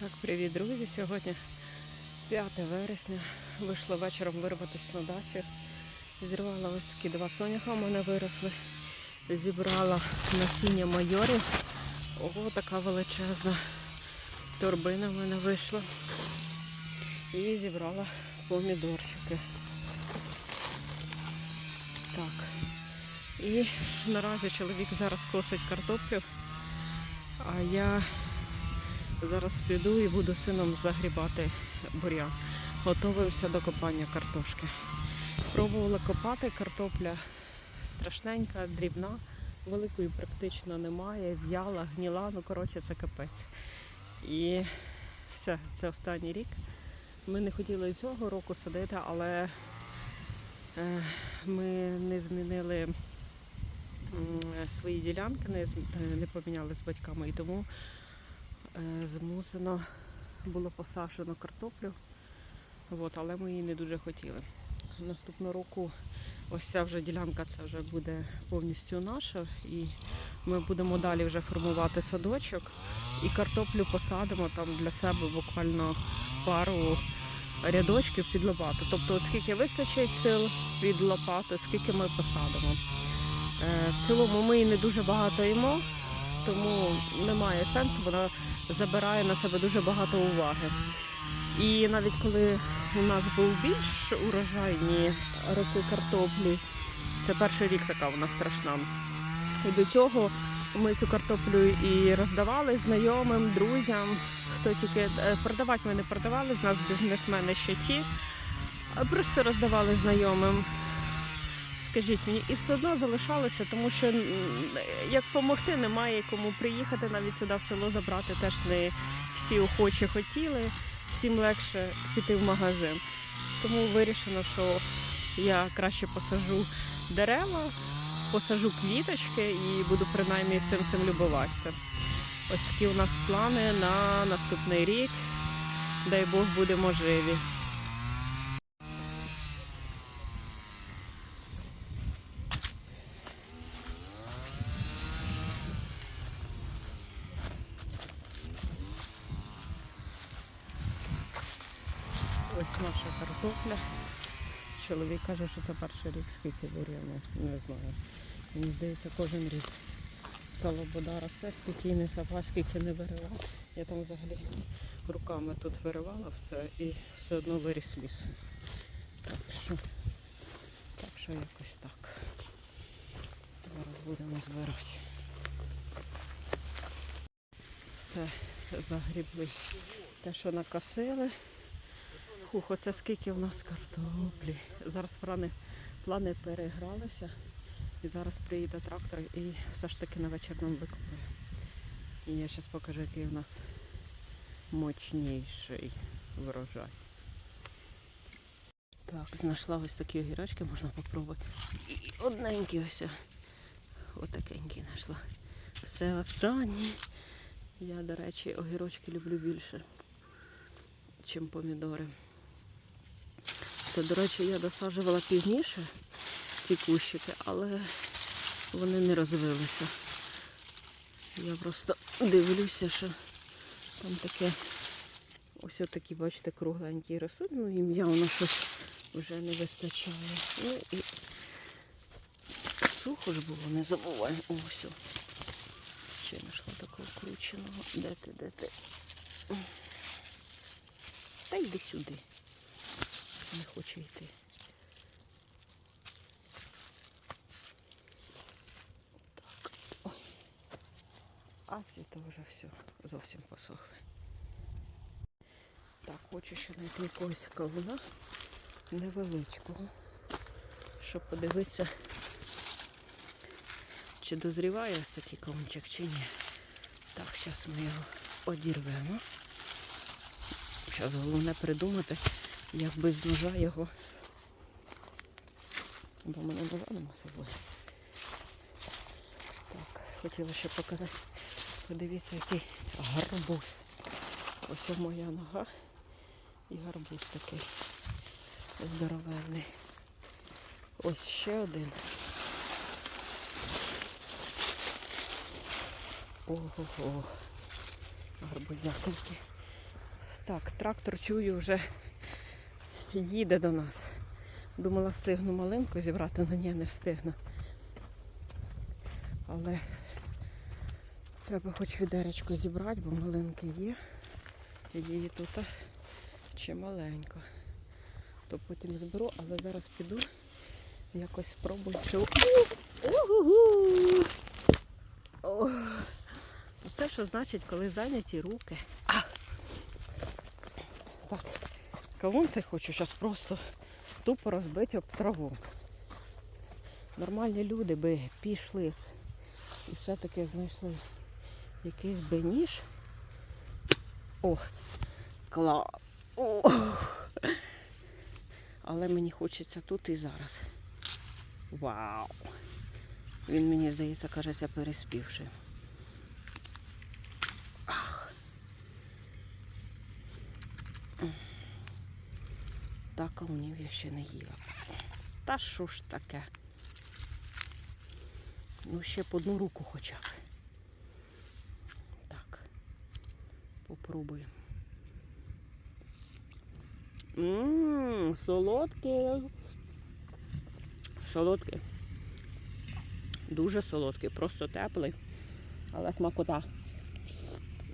Так, привіт, друзі. Сьогодні 5 вересня. Вийшла вечором вирватися на дачу. Зірвала ось такі два соняха у мене виросли. Зібрала насіння майорів. Ого, така величезна торбина в мене вийшла. І зібрала помідорчики. Так. І наразі чоловік зараз косить картоплю, а я Зараз піду і буду сином загрібати бурян. Готовився до копання картошки. Пробувала копати, картопля страшненька, дрібна, великої практично немає, в'яла, гніла, ну коротше це капець. І все, це останній рік. Ми не хотіли цього року садити, але е, ми не змінили свої ділянки, е, не поміняли з батьками і тому змусено було посаджено картоплю, от, але ми її не дуже хотіли. Наступного року ось ця вже ділянка це вже буде повністю наша, і ми будемо далі вже формувати садочок і картоплю посадимо там для себе буквально пару рядочків під лопату. Тобто, скільки вистачить сил під лопату, скільки ми посадимо. Е, В цілому ми її не дуже багато їмо, тому немає сенсу, вона забирає на себе дуже багато уваги. І навіть коли у нас був більш урожайні роки картоплі, це перший рік така вона страшна. І до цього ми цю картоплю і роздавали знайомим, друзям, хто тільки е, продавати ми не продавали, з нас бізнесмени ще ті, просто роздавали знайомим. Скажіть мені, і все одно залишалося, тому що як допомогти, немає кому приїхати навіть сюди в село забрати. Теж не всі охочі хотіли, всім легше піти в магазин. Тому вирішено, що я краще посажу дерева, посажу квіточки і буду принаймні цим цим любуватися. Ось такі у нас плани на наступний рік. Дай Бог будемо живі. Ось наша картопля. Чоловік каже, що це перший рік, скільки бур'яну, не знаю. Мені здається, кожен рік. Салобода росте, скільки не сапа, скільки не вирила. Я там взагалі руками тут виривала все і все одно виріс ліс. Так що, так що якось так. Зараз будемо збирати. Все загрібли. Те, що накосили. Хух, оце скільки в нас картоплі. Зараз плани, плани перегралися. І зараз приїде трактор і все ж таки на вечір нам викопає. І я зараз покажу, який у нас мощніший врожай. Так, знайшла ось такі огірочки, можна попробувати. І одненькі ось. Отакенькі знайшла. Все останні. Я, до речі, огірочки люблю більше, ніж помідори. То, до речі, я досаджувала пізніше ці кущики, але вони не розвилися. Я просто дивлюся, що там таке ось такі, бачите, кругленькі ростуть, ну їм явно щось вже не вистачає. Ну і сухо ж було, не забувай. Ось. Ще знайшла такого крученого. Де ти, де ти? Та йди сюди. Не хоче йти. Так. Ой. А ці то вже все зовсім посохли. Так, хочу ще знайти якогось кавуна невеличкого, щоб подивитися, чи дозріває ось такий кавунчик, чи ні. Так, зараз ми його одірвемо. Зараз головне придумати, як без ножа його. Бо мене ножа нема собою. Так, хотіла ще показати. Подивіться, який гарбуз. Ось моя нога і гарбуз такий здоровенний. Ось ще один. Ого-го. Гарбузятинки. Так, трактор чую вже їде до нас. Думала, встигну малинку зібрати, але ні, не встигну. Але треба хоч відеречко зібрати, бо малинки є. Її тут чималенько. То потім зберу, але зараз піду якось спробую. Оце що значить, коли зайняті руки. А! Так, кавун це хочу зараз просто тупо розбити об траву. Нормальні люди би пішли і все-таки знайшли якийсь би ніж. О, клас! О! Але мені хочеться тут і зараз. Вау! Він мені здається, кажеться, переспівши. Так кавунів я ще не їла. Та що ж таке? Ну, ще б одну руку хоча б. Так. Попробуємо. Ммм, солодке. Солодкий. Дуже солодкий, просто теплий, але смакота.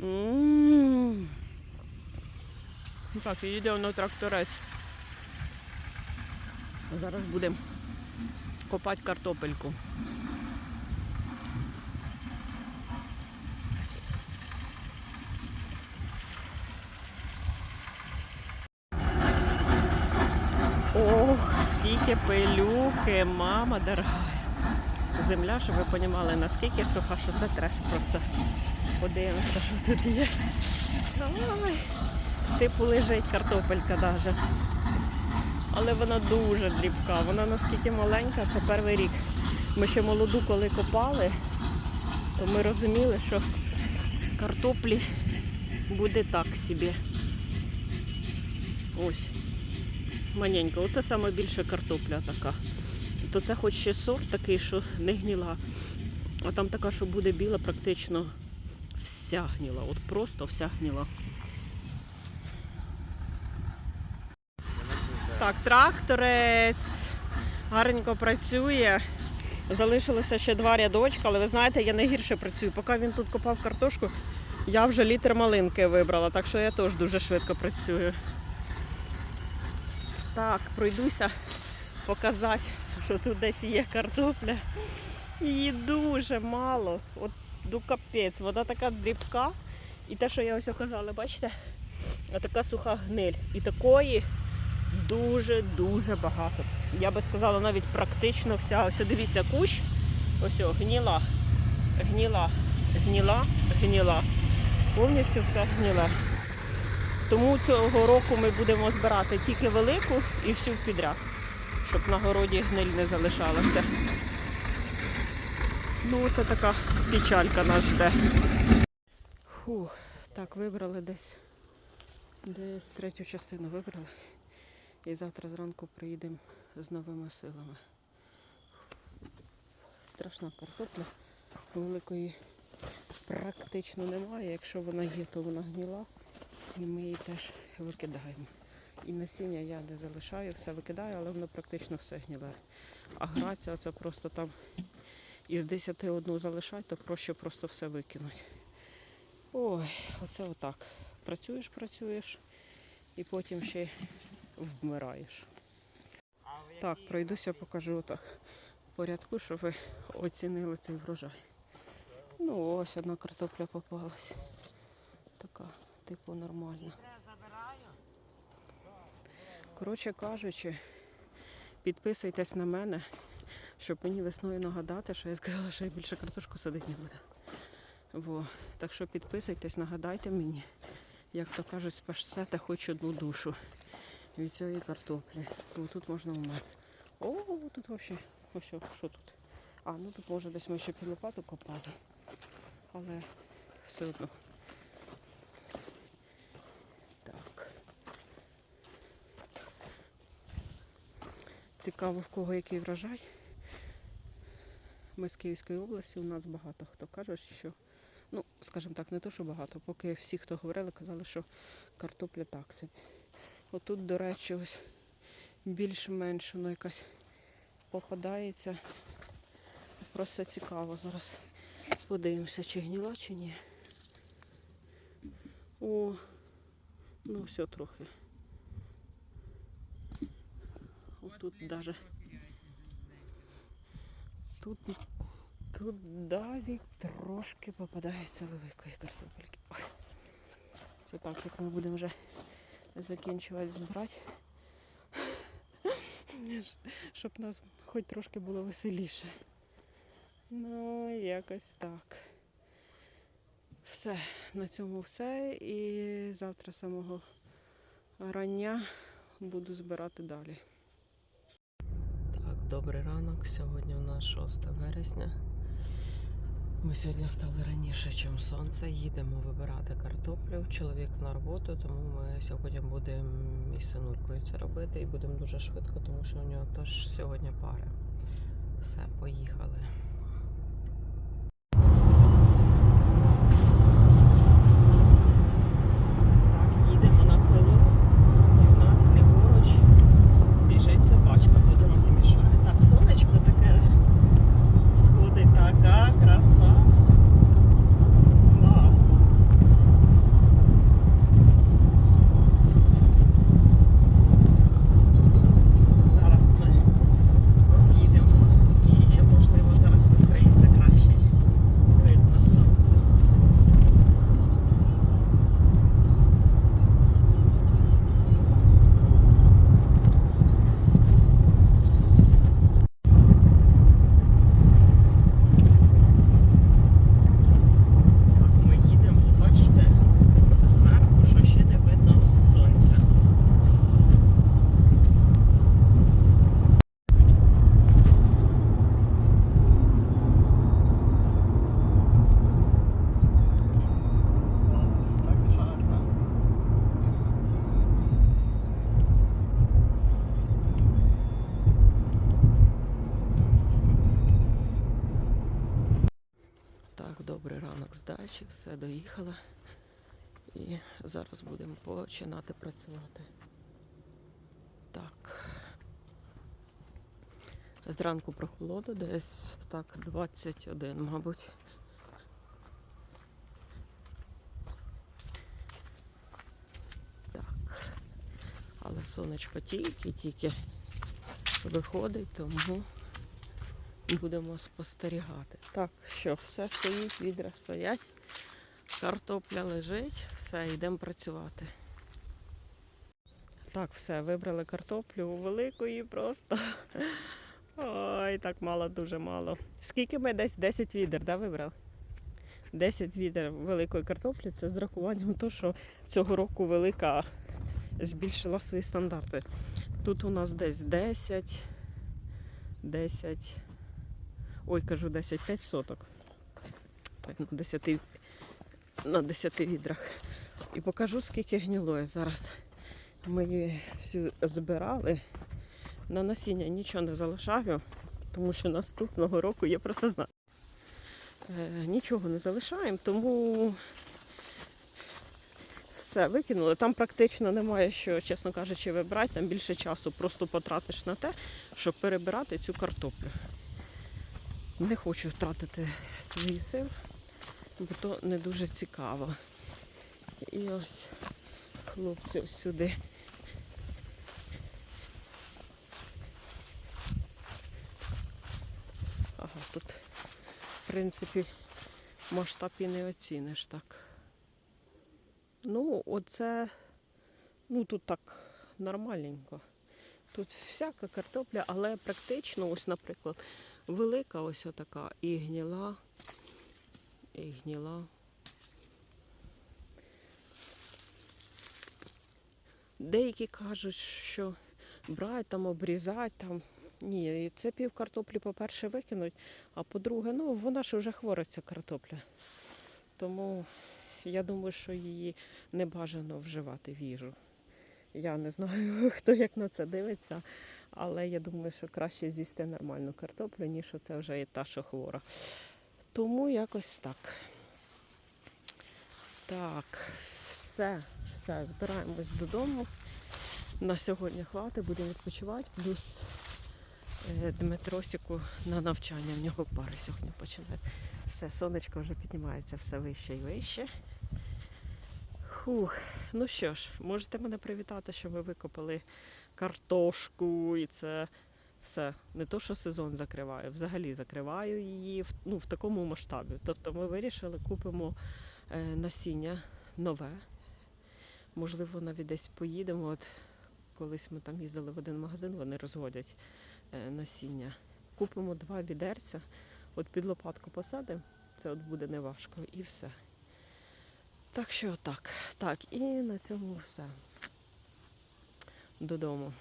Ммм. Так, їдемо на тракторець. Зараз будемо копати картопельку. Ох, скільки пилюки, мама дорога. Земля, щоб ви розуміли, наскільки суха, що це треш просто. Подивимося, що тут є. Ой, типу лежить картопелька навіть. Але вона дуже дрібка. Вона наскільки маленька, це перший рік. Ми ще молоду, коли копали, то ми розуміли, що картоплі буде так собі. Ось. Маненька. Оце саме більше картопля така. То це хоч ще сорт такий, що не гніла. А там така, що буде біла, практично вся гніла. От просто вся гніла. Так, тракторець гарненько працює. Залишилося ще два рядочка, але ви знаєте, я найгірше працюю. Поки він тут копав картошку, я вже літр малинки вибрала, так що я теж дуже швидко працюю. Так, пройдуся показати, що тут десь є картопля. Її дуже мало. От ну капець, вона така дрібка. І те, що я ось казала, бачите, така суха гниль. І такої дуже-дуже багато. Я би сказала, навіть практично вся. Ось дивіться, кущ. Ось о, гніла, гніла, гніла, гніла. Повністю все гніле. Тому цього року ми будемо збирати тільки велику і всю підряд, щоб на городі гниль не залишалася. Ну, це така печалька нас жде. Фух, так, вибрали десь. Десь третю частину вибрали. І завтра зранку приїдемо з новими силами. Страшна картопля. Великої практично немає. Якщо вона є, то вона гніла. І ми її теж викидаємо. І насіння я не залишаю, все викидаю, але воно практично все гніле. А грація це просто там із 10 одну залишать, то проще просто все викинуть. Ой, оце отак. Працюєш, працюєш і потім ще вмираєш. Так, пройдуся, покажу отак в порядку, щоб ви оцінили цей врожай. Ну, ось одна картопля попалась. Така, типу, нормальна. Коротше кажучи, підписуйтесь на мене, щоб мені весною нагадати, що я сказала, що я більше картошку садити не буду. Во. Так що підписуйтесь, нагадайте мені, як то кажуть, спасете хоч одну душу від цієї картоплі. Бо тут можна вмерти. О, тут взагалі, ось що тут? А, ну тут може десь ми ще під лопату копали. Але все одно. Так. Цікаво, в кого який врожай. Ми з Київської області, у нас багато хто каже, що ну, скажімо так, не то, що багато. Поки всі, хто говорили, казали, що картопля так собі. Отут, до речі, ось більш-менш воно якась попадається. Просто цікаво зараз. Подивимося, чи гніла, чи ні. О, ну все трохи. Отут даже. Тут, тут навіть трошки попадається великої картопельки. Це так, як ми будемо вже закінчувати збирати. Щоб нас хоч трошки було веселіше. Ну, якось так. Все, на цьому все. І завтра самого рання буду збирати далі. Так, добрий ранок. Сьогодні у нас 6 вересня. Ми сьогодні встали раніше, ніж сонце. Їдемо вибирати картоплю. Чоловік на роботу, тому ми сьогодні будемо із синулькою це робити і будемо дуже швидко, тому що у нього теж сьогодні пари. Все, поїхали. Ранок з дачі, все доїхала. І зараз будемо починати працювати. Так. Зранку прохолоду, десь так 21, мабуть. Так. Але сонечко тільки-тільки виходить, тому будемо спостерігати. Так, що, все стоїть, відра стоять, картопля лежить, все, йдемо працювати. Так, все, вибрали картоплю великої просто. Ой, так мало, дуже мало. Скільки ми десь 10 відер, да, вибрали? 10 відер великої картоплі це з рахуванням того, що цього року велика збільшила свої стандарти. Тут у нас десь 10, 10, ой, кажу 10, 5 соток. На 10, на 10 відрах. І покажу, скільки гнілої зараз. Ми її всю збирали. На насіння нічого не залишаю, тому що наступного року я про це знаю. Е, нічого не залишаємо, тому все викинули. Там практично немає що, чесно кажучи, вибирати, там більше часу просто потратиш на те, щоб перебирати цю картоплю. Не хочу втратити свої сил, бо то не дуже цікаво. І ось хлопці ось сюди. Ага, тут, в принципі, масштаб і не оціниш так. Ну, оце, ну тут так нормальненько. Тут всяка картопля, але практично, ось, наприклад, велика ось така і гніла, і гніла. Деякі кажуть, що брати там, обрізати там. Ні, це пів картоплі, по-перше, викинуть, а по-друге, ну вона ж вже хвора ця картопля. Тому я думаю, що її не бажано вживати в їжу. Я не знаю, хто як на це дивиться, але я думаю, що краще з'їсти нормальну картоплю, ніж це вже і та, що хвора. Тому якось так. Так, все, все, збираємось додому. На сьогодні хватить, будемо відпочивати. Плюс е, Дмитросіку на навчання. В нього пари сьогодні починає. Все, сонечко вже піднімається все вище і вище. Хух, ну що ж, можете мене привітати, що ми викопали картошку і це все. Не то, що сезон закриваю, взагалі закриваю її ну, в такому масштабі. Тобто ми вирішили, купимо е, насіння нове. Можливо, навіть десь поїдемо. От колись ми там їздили в один магазин, вони розводять е, насіння. Купимо два відерця, от під лопатку посадимо, це от буде неважко і все. Так що так. Так, і на цьому все. Додому.